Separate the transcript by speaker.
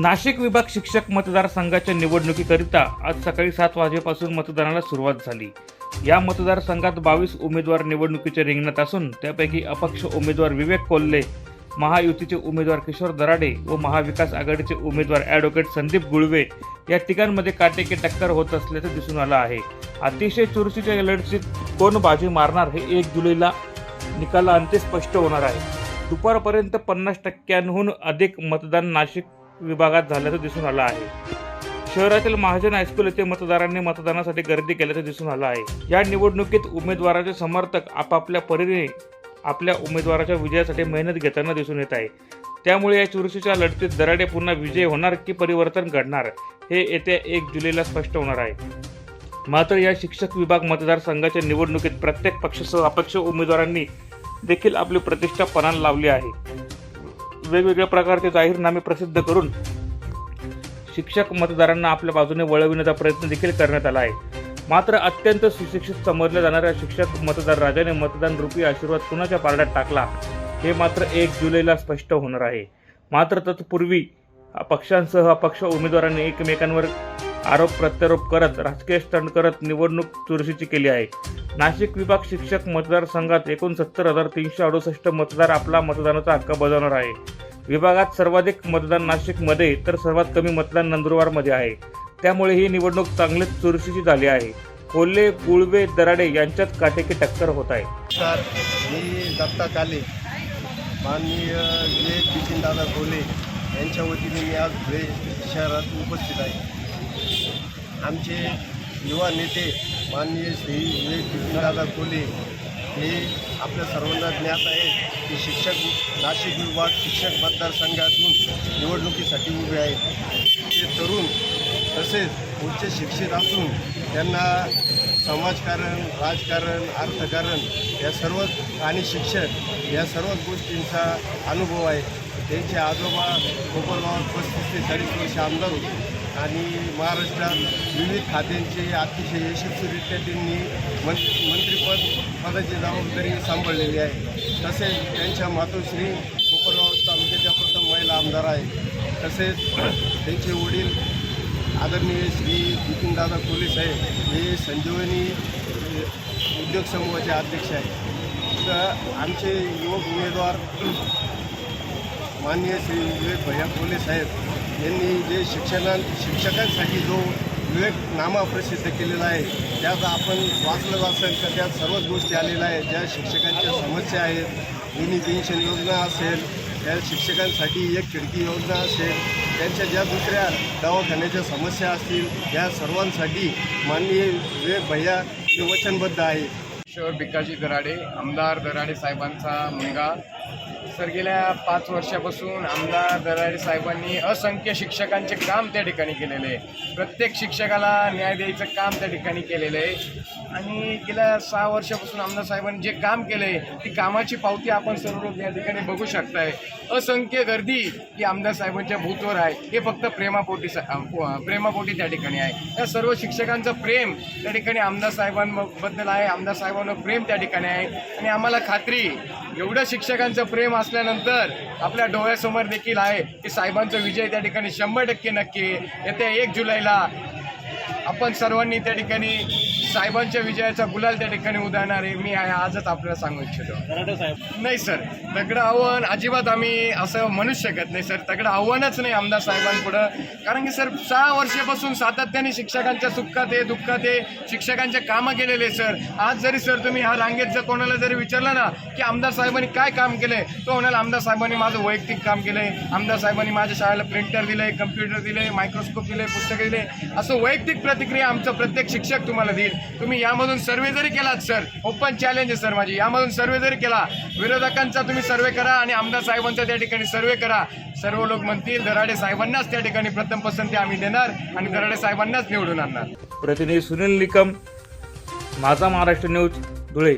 Speaker 1: नाशिक विभाग शिक्षक मतदारसंघाच्या निवडणुकीकरिता आज सकाळी सात वाजेपासून मतदानाला सुरुवात झाली. या मतदारसंघात बावीस उमेदवार निवडणुकीच्या रिंगणात असून त्यापैकी अपक्ष उमेदवार विवेक कोल्हे महायुतीचे उमेदवार किशोर दराडे व महाविकास आघाडीचे उमेदवार ॲडव्होकेट संदीप गुळवे या तिघांमध्ये काटेकी टक्कर होत असल्याचं दिसून आलं आहे. अतिशय चुरशीच्या लढतीत कोण बाजी मारणार हे एक जुलैला निकालांती स्पष्ट होणार आहे. दुपारपर्यंत पन्नास टक्क्यांहून अधिक मतदान नाशिक विभागात झाल्याचं दिसून आलं आहे. शहरातील महाजन हायस्कूल येथे मतदारांनी मतदानासाठी गर्दी केल्याचं दिसून आलं आहे. या निवडणुकीत उमेदवाराचे समर्थक आपापल्या परीने आपल्या उमेदवाराच्या विजयासाठी मेहनत घेताना दिसून येत आहे. त्यामुळे या चुरशीच्या लढतीत दराडे पुन्हा विजय होणार की परिवर्तन घडणार हे येत्या एक जुलैला स्पष्ट होणार आहे. मात्र या शिक्षक विभाग मतदारसंघाच्या निवडणुकीत प्रत्येक पक्षासह अपक्ष उमेदवारांनी देखील आपली प्रतिष्ठा पणाला लावली आहे. वेगवेगळ्या प्रकारचे जाहीरनामे प्रसिद्ध करून शिक्षक मतदारांना आपल्या बाजूने वळविण्याचा प्रयत्न देखील करण्यात आला आहे. मात्र अत्यंत सुशिक्षित समजल्या जाणाऱ्या शिक्षक मतदार राजाने मतदान रूपी आशीर्वाद कुणाच्या पारड्यात टाकला हे मात्र एक जुलैला स्पष्ट होणार आहे. मात्र तत्पूर्वी पक्षांसह अपक्ष उमेदवारांनी एकमेकांवर आरोप प्रत्यारोप करत राजकीय स्टंट करत निवडणूक चुरशीची केली आहे. नाशिक विभाग शिक्षक मतदारसंघात एकोणसत्तर हजार तीनशे अडुसष्ट मतदार आपला मतदानाचा हक्क बजावणार आहे. विभागात सर्वाधिक मतदान नाशिकमध्ये तर सर्वात कमी मतदान नंदुरबारमध्ये आहे. त्यामुळे ही निवडणूक चांगलीच चुरशीची झाली आहे. कोल्हे गुळवे दराडे यांच्यात काटेकी टक्कर होत आहे.
Speaker 2: सर मी दत्ता काले. माननीय विवेक बिपिनदादा कोल्हे यांच्या वतीने मी आज धुळे शहरात उपस्थित आहे. आमचे युवा नेते माननीय श्री विवेक बिपिनदादा कोल्हे हे आपल्या सर्वांना ज्ञात आहे की शिक्षक नाशिक विभाग शिक्षक मतदारसंघातून निवडणुकीसाठी उभे आहेत. ते तरुण तसेच उच्च शिक्षित असून त्यांना समाजकारण राजकारण अर्थकारण या सर्व आणि शिक्षण या सर्वच गोष्टींचा अनुभव आहे. त्यांचे आजोबा कोपरगावात पस्तीस ते चाळीस वर्ष आमदार होते. आणि महाराष्ट्रात विविध खात्यांचे अतिशय यशस्वीरित्या त्यांनी मं मंत्रिपद पदाची जबाबदारी सांभाळलेली आहे. तसेच त्यांच्या मातोश्री कोपरगाव तालुक्याच्या प्रथम महिला आमदार आहे तसेच त्यांचे वडील आदरणीय श्री बिपिनदादा कोले साहेब हे संजीवनी उद्योग समूहाचे अध्यक्ष आहेत. तर आमचे युवक उमेदवार माननीय श्री विवेक भैया कोले साहेब यांनी जे शिक्षणा शिक्षकांसाठी जो विवेकनामा प्रसिद्ध केलेला आहे त्यात आपण वाचलं वाचलं तर त्यात सर्वच गोष्टी आलेल्या आहेत. ज्या शिक्षकांच्या समस्या आहेत जुनी पेन्शन योजना असेल त्या शिक्षकांसाठी एक खिडकी योजना असेल त्यांच्या ज्या दुसऱ्या दवाखान्याच्या समस्या असतील या सर्वांसाठी माननीय विवेक भैया वचनबद्ध आहे.
Speaker 3: किशोर भिकाजी दराडे आमदार दराडे साहेबांचा मुलगा सर गेल्या पाच वर्षापासून आमदार दराडे साहेबांनी असंख्य शिक्षकांचे काम त्या ठिकाणी केलेले आहे. प्रत्येक शिक्षकाला न्याय द्यायचं काम त्या ठिकाणी केलेलं आहे. आणि गेल्या सहा वर्षापासून आमदार साहेबांनी जे काम केलं आहे ती कामाची पावती आपण सर्व या ठिकाणी बघू शकताय. असंख्य गर्दी ही आमदार साहेबांच्या भूतवर आहे. हे फक्त प्रेमापोटी सा- प्रेमापोटी त्या ठिकाणी आहे. त्या सर्व शिक्षकांचं प्रेम त्या ठिकाणी आमदार साहेबांबद्दल आहे. आमदार साहेबांवर प्रेम त्या ठिकाणी आहे. आणि आम्हाला खात्री एवढं शिक्षकांचं प्रेम असं असल्यानंतर आपल्या डोळ्यासमोर देखील आहे की साहेबांचा विजय त्या ठिकाणी शंभर टक्के नक्की येत्या एक जुलैला आपण सर्वांनी त्या ठिकाणी साहेबांच्या विजयाचा गुलाल त्या ठिकाणी उदाहरणार. आहे मी आहे आजच आपल्याला सांगू इच्छितो. नाही सर. तगडं आव्हान अजिबात आम्ही असं म्हणूच शकत नाही सर. तगडं आव्हानच नाही आमदार साहेबांपुढं. कारण की सर सहा वर्षापासून सातत्याने शिक्षकांच्या सुखात आहे दुःखात आहे शिक्षकांचे कामं केलेले सर. आज जरी सर तुम्ही ह्या रांगेत जर कोणाला जरी विचारलं ना की आमदार साहेबांनी काय काम केलंय तो म्हणाल आमदार साहेबांनी माझं वैयक्तिक काम केलंय. आमदार साहेबांनी माझ्या शाळेला प्रिंटर दिलंय कम्प्युटर दिलंय मायक्रोस्कोप दिलंय पुस्तकं दिले असं वैयक्तिक प्रतिक्रिया आमचं प्रत्येक शिक्षक तुम्हाला देईल. तुम्ही यामधून सर्वे जरी केलात सर ओपन चॅलेंज आहे सर माझी. यामधून सर्वे जरी केला विरोधकांचा तुम्ही सर्वे करा आणि आमदार साहेबांचा त्या ठिकाणी सर्वे करा. सर्व लोक म्हणतील दराडे साहेबांनाच त्या ठिकाणी प्रथम पसंती आम्ही देणार आणि दराडे साहेबांनाच निवडून आणणार.
Speaker 1: प्रतिनिधी सुनील निकम माझा महाराष्ट्र न्यूज धुळे.